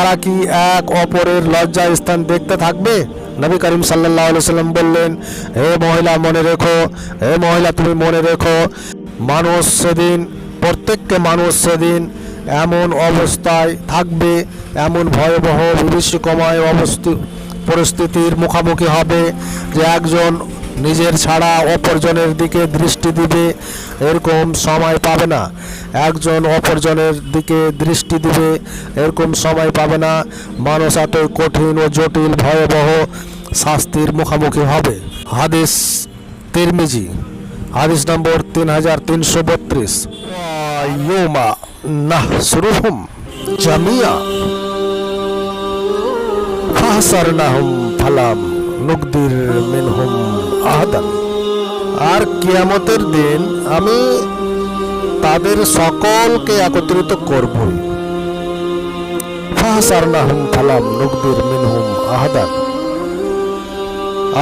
তারা কি এক অপরের লজ্জা স্থান দেখতে থাকবে? নবী করিম সাল্লাহ সাল্লাম বললেন, হে মহিলা, মনে রেখো, হে মহিলা, তুমি মনে রেখো, মানুষ সেদিন, প্রত্যেককে মানুষ সেদিন এমন অবস্থায় থাকবে, এমন ভয়াবহ বিভীষিকময় অবস্থি, পরিস্থিতির মুখোমুখি হবে যে একজন নিজের ছাড়া অপরজনের দিকে দৃষ্টি দিবে এরকম সময় পাবে না। একজন অপরজনের দিকে দৃষ্টি দিবে এরকম সময় পাবে না। মানুষ এতই কঠিন ও জটিল, ভয়াবহ শাস্তির মুখোমুখি হবে। হাদিস তিরমিজি, হাদিস নম্বর তিন হাজার তিনশো বত্রিশ। ইয়োমা নাহ সুরুহুম জামিয়া ফালাম। নুকদির মিনহুম আহাদান। আর কিয়ামতের দিন আমি তাদের সকলকে একত্রিত করবই ফাহসারনাহুম ফালাম নুকদির মিনহুম আহাদান।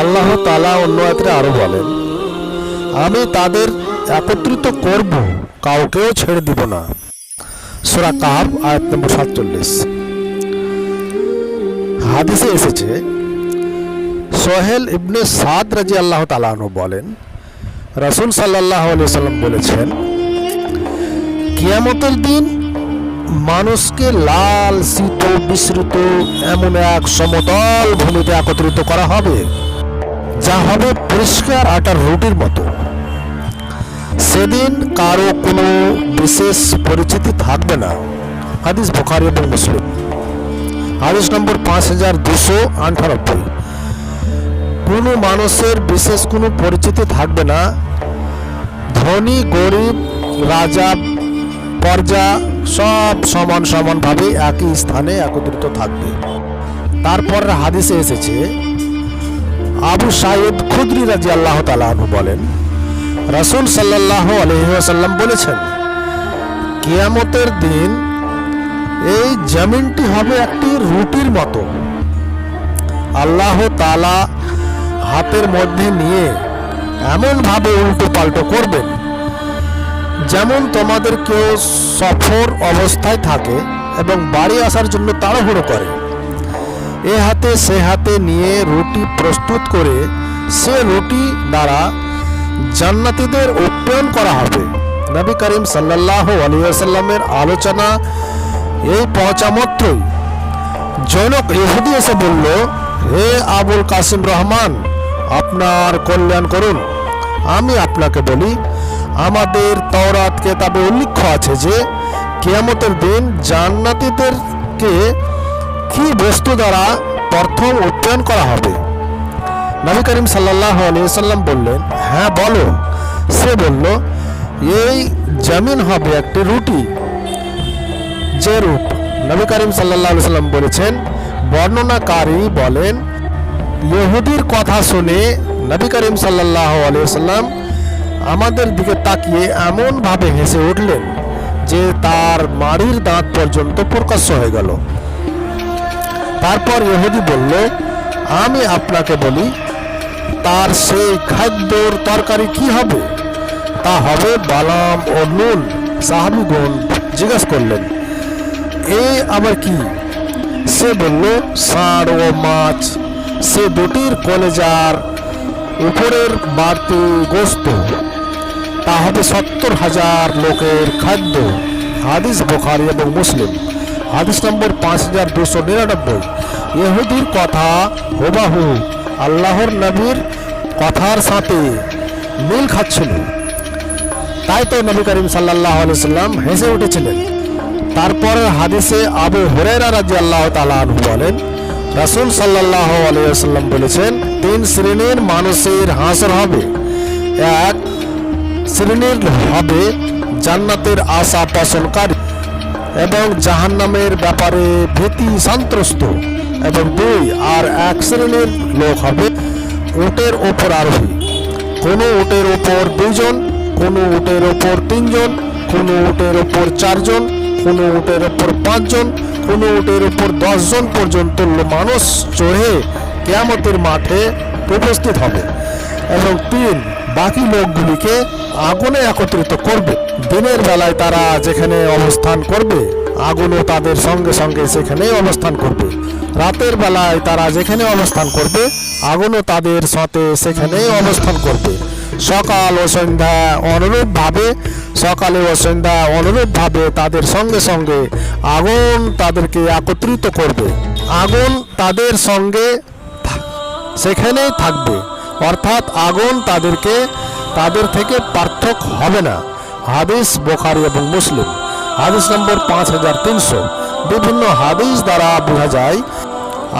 আল্লাহ তালা অন্য আয়াতে আরও বলেন, আমি তাদের একত্রিত করব, কাউকেও ছেড়ে দিব না। সুরা কাব আয়াত নম্বর সাতচল্লিশ। হাদিসে এসেছে সোহেল ইবনে সাদ রাজি আল্লাহ তালাহনু বলেন, রাসুল সাল্লাহ সাল্লাম বলেছেন, কিয়ামতের দিন মানুষকে লাল শীত বিস্মৃত এমন এক সমতল ভূমিতে একত্রিত করা হবে, যা হবে পরিষ্কার আটার রুটির মতো। সেদিন কারও কোনো বিশেষ পরিচিতি থাকবে না। হাদিস বোখারি এবং মুসলিম। হাদিস নম্বর পাঁচ হাজার দুশো আটানব্বই কোনো মানুষের বিশেষ কোনো পরিচিতি থাকবে না। ধনী, গরিব, রাজা পর্যা সব সমান সমানভাবে একই স্থানে একত্রিত থাকবে। তারপর হাদিসে এসেছে, আবু সাইদ খুদ্রি রাজি আল্লাহ তালু বলেন, রসুল সাল্লাহ আলহিহাসাল্লাম বলেছেন, কিয়ামতের দিন এই জমিনটি হবে একটি রুটির মতো। আল্লাহ তালা হাতের মধ্যে নিয়ে এমনভাবে উল্টো পাল্টো করবেন, যেমন তোমাদের কেউ সফর অবস্থায় থাকে এবং বাড়ি আসার জন্য তাড়াহুড়ো করে। এ হাতে সে হাতে নিয়ে রুটি প্রস্তুত করে সে রুটি দ্বারা জান্নাতীদের উপ্যায়ন করা হবে। নবী করিম সাল্লাহ আলিয়াল্লামের আলোচনা এই পৌঁছা মাত্রই জনক ইহুদি এসে বলল, হে আবুল কাসিম রহমান আপনার কল্যাণ করুন। আমি আপনাকে বলি, আমাদের তওরাত কেতাবে উল্লেখ আছে যে, কেয়ামতের দিন জান্নাতীদেরকে কি বস্তু দ্বারা প্রথম উৎপন্ন করা হবে? নবী করিম সাল্লাহ সাল্লাম বললেন হ্যাঁ বলো। সে বলল, এই জমিন হবে একটি রুটি। যে রূপ নবী করিম সাল্লাহ সাল্লাম বলেছেন, বর্ণনাকারী বলেন ইহুদির কথা শুনে নবী করিম সাল্লাহ সাল্লাম আমাদের দিকে তাকিয়ে এমনভাবে হেসে উঠলেন যে তার মাড়ির দাঁত পর্যন্ত প্রকাশ্য হয়ে গেল। তারপর ইহুদি বলল, আমি আপনাকে বলি, তার সেই খাদ্যর তরকারি কি হবে? তা হবে বালাম ও নুন। সাহাবিগণ জিজ্ঞেস করলেন, এ আবার কি? সে বলল, ষাঁড় ও মাছ। সে দুটির কলেজার উপরের বাড়তি গোস্ত, তা হবে সত্তর হাজার লোকের খাদ্য। হাদিস বোখারি এবং মুসলিম। হাদিস নম্বর পাঁচ হাজার দুশো নিরানব্বই। ইহুদির কথা হুবাহু আল্লাহর নবীর কথার সাথে মিল খাচ্ছিল। তাই তো নবী করিম সাল্লাহ সাল্লাম হেসে উঠেছিলেন। তারপরে হাদিসে আবু হরেরা রাজি আল্লাহ তালু বলেন রাসুল সাল্লাহ আলিয়াল্লাম বলেছেন, তিন শ্রেণির মানুষের হাসর হবে। এক শ্রেণির হবে জান্নাতের আশা পোষণকারী এবং জাহান্নামের ব্যাপারে ভীতি সন্ত্রস্ত এবং দুই আর এক শ্রেণির লোক হবে উটের ওপর আরোহী। কোনো উটের ওপর দুইজন, কোনো উটের ওপর তিনজন, কোনো উটের ওপর চারজন, কোনো উটের ওপর পাঁচজন কোনো উটের উপর দশজন পর্যন্ত মানুষ চড়ে কেয়ামতের মাঠে উপস্থিত হবে এবং তিন বাকি লোকগুলিকে আগুনে একত্রিত করবে। দিনের বেলায় তারা যেখানে অবস্থান করবে, আগুনও তাদের সঙ্গে সঙ্গে সেখানে অবস্থান করবে। রাতের বেলায় তারা যেখানে অবস্থান করবে আগুনও তাদের সাথে সেখানেই অবস্থান করবে। সকাল ও সন্ধ্যা অনুরূপভাবে, সকালে ও সন্ধ্যা অনুরূপভাবে তাদের সঙ্গে সঙ্গে আগুন তাদেরকে একত্রিত করবে। আগুন তাদের সঙ্গে সেখানেই থাকবে। অর্থাৎ আগুন তাদেরকে, তাদের থেকে পার্থক্য হবে না। হাদিস বোখারি এবং মুসলিম। হাদিস নম্বর পাঁচ হাজার তিনশো। বিভিন্ন হাদিস দ্বারা বোঝা যায়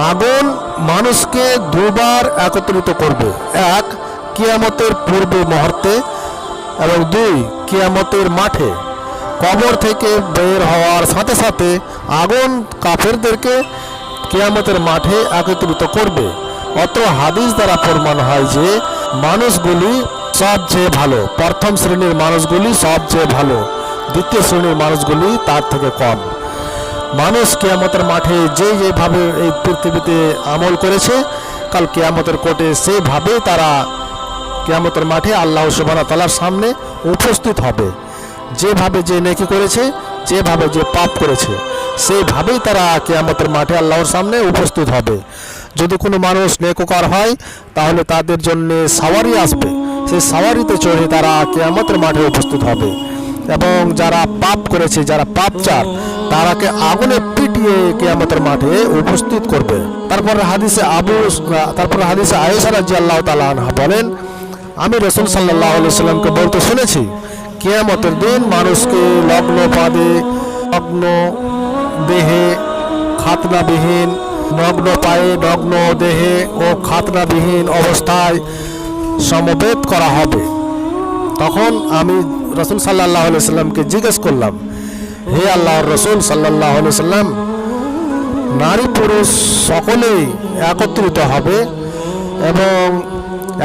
আগুন মানুষকে দুবার একত্রিত করবে। এক, কিয়ামতের পূর্ব মুহূর্তে এবং দুই, কিয়ামতের মাঠে। কবর থেকে বের হওয়ার সাথে সাথে আগুন কাফেরদেরকে কিয়ামতের মাঠে একত্রিত করবে। অত হাদিস দ্বারা প্রমাণ হয় যে মানুষগুলি সবচেয়ে ভালো, প্রথম শ্রেণির মানুষগুলি সবচেয়ে ভালো, দ্বিতীয় শ্রেণির মানুষগুলি তার থেকে কম। মানুষ কেয়ামতের মাঠে যে যেভাবে এই পৃথিবীতে আমল করেছে, কাল কেয়ামতের কোর্টে সেভাবে তারা কেয়ামতের মাঠে আল্লাহ সুবাহ তালার সামনে উপস্থিত হবে। যেভাবে যে নেকি করেছে, যেভাবে যে পাপ করেছে সেইভাবেই তারা কেয়ামতের মাঠে আল্লাহর সামনে উপস্থিত হবে। যদি কোনো মানুষ নেককার হয়, তাহলে তাদের জন্য সাওয়ারি আসবে। সেই সাওয়ারিতে চড়ে তারা কেয়ামতের মাঠে উপস্থিত হবে। এবং যারা পাপ করেছে, যারা পাপচার তারাকে আগুনে পিটিয়ে কেয়ামতের মাঠে উপস্থিত করবে। তারপর হাদিসে আবু তারপর হাদিসে আয়েশা রাজি আল্লাহ তালা বলেন, আমি রসুল সাল্লাহ সাল্লামকে বলতে শুনেছি, কেয়ামতের দিন মানুষকে লগ্ন পাদে লগ্ন দেহে খাতনাবিহীন নগ্ন পায়ে নগ্ন দেহে ও খাতনাবিহীন অবস্থায় সমবেত করা হবে। তখন আমি রসুল সাল্লাহ সাল্লামকে জিজ্ঞেস করলাম, হে আল্লাহর রসুল সাল্লাহ সাল্লাম, নারী পুরুষ সকলেই একত্রিত হবে এবং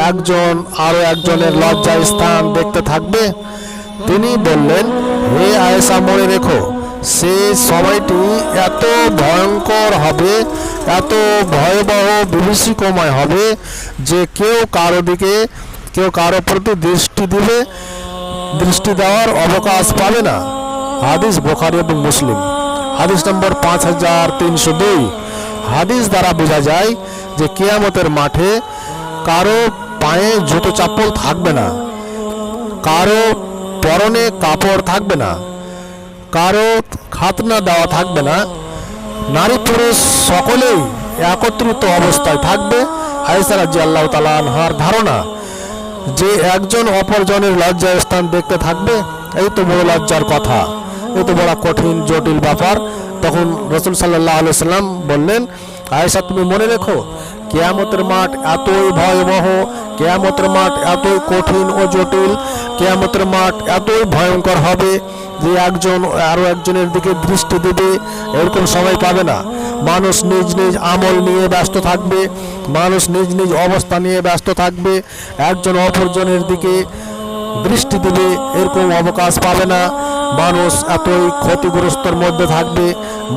একজন আরও একজনের লজ্জা স্থান দেখতে থাকবে? তিনি বললেন, হে আয়েশা, মনে রেখো সেই সময়টি এত ভয়ঙ্কর হবে, এত ভয়াবহ, বিভীষিকময় হবে যে কেউ কারও দিকে, কেউ কারও প্রতি দৃষ্টি দিবে দৃষ্টি দেওয়ার অবকাশ পাবে না। হাদিস বোখারি এবং মুসলিম। হাদিস নম্বর পাঁচ হাজার তিনশো দুই। হাদিস দ্বারা বোঝা যায় যে কেয়ামতের মাঠে কারও পায়ে জুতো চাপ্পল থাকবে না, কারও পরনে কাপড় থাকবে না, কারও খাতনা দেওয়া থাকবে না। নারী পুরুষ সকলেই একত্রিত অবস্থায় থাকবে। আয়েশা রাজি আল্লাহ তালা আনহার ধারণা যে একজন অপরজনের লজ্জার স্থান দেখতে থাকবে, এই তো বড় লজ্জার কথা। এই তো বড় কঠিন, জটিল ব্যাপার। তখন রসুল সাল্লাহ আলু সাল্লাম বললেন, আয়েশা, তুমি মনে রেখো কেয়ামতের মাঠ এতই ভয়াবহ, কেয়ামতের মাঠ এতই কঠিন ও জটিল, কেয়ামতের মাঠ এতই ভয়ঙ্কর হবে যে একজন আরও একজনের দিকে দৃষ্টি দেবে, এরকম সময় পাবে না। মানুষ নিজ নিজ আমল নিয়ে ব্যস্ত থাকবে, মানুষ নিজ নিজ অবস্থা নিয়ে ব্যস্ত থাকবে, একজন অপরজনের দিকে দৃষ্টি দেবে, এরকম অবকাশ পাবে না। মানুষ এতই ক্ষতিগ্রস্তর মধ্যে থাকবে,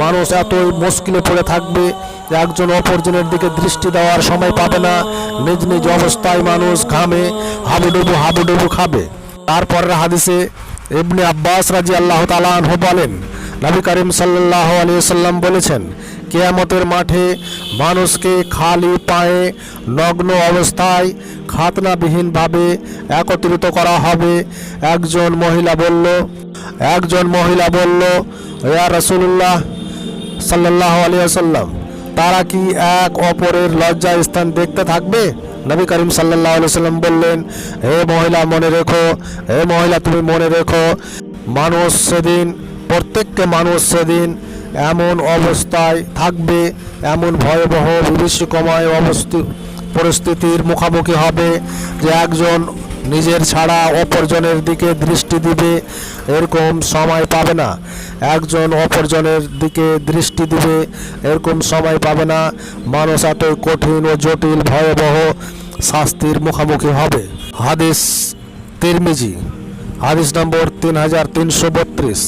মানুষ এতই মুশকিলে পড়ে থাকবে একজন অপরজনের দিকে দৃষ্টি দেওয়ার সময় পাবে না। নিজ নিজ অবস্থায় মানুষ ঘামে, হাবুডুবু হাবুডুবু খাবে। তারপরের হাদিসে ইবনে আব্বাস রাজি আল্লাহ তালাহ বলেন, নবী করিম সাল্লাহ সাল্লাম বলেছেন, কেয়ামতের মাঠে মানুষকে খালি পায়ে নগ্ন অবস্থায় খাতনাবিহীনভাবে একত্রিত করা হবে। একজন মহিলা বলল, একজন মহিলা বলল, ইয়া রসুল্লাহ সাল্লাহ আলিয়া সাল্লাম তারা কি এক অপরের লজ্জা স্থান দেখতে থাকবে? নবী করিম সাল্লাহ সাল্লাম বললেন, হে মহিলা, মনে রেখো, হে মহিলা, তুমি মনে রেখো, মানুষ সেদিন, প্রত্যেককে মানুষ সেদিন এমন অবস্থায় থাকবে, এমন ভয়াবহ বিভীষিকময় অবস্থি, পরিস্থিতির মুখোমুখি হবে যে একজন নিজের ছাড়া অপরজনের দিকে দৃষ্টি দিবে এরকম সময় পাবে না। একজন অপরজনের দিকে দৃষ্টি দিবে এরকম সময় পাবে না। মানুষ এত কঠিন ও জটিল, ভয়াবহ শাস্তির মুখোমুখি হবে। হাদিস তিরমিজি, হাদিস নম্বর তিন হাজার তিনশো বত্রিশ।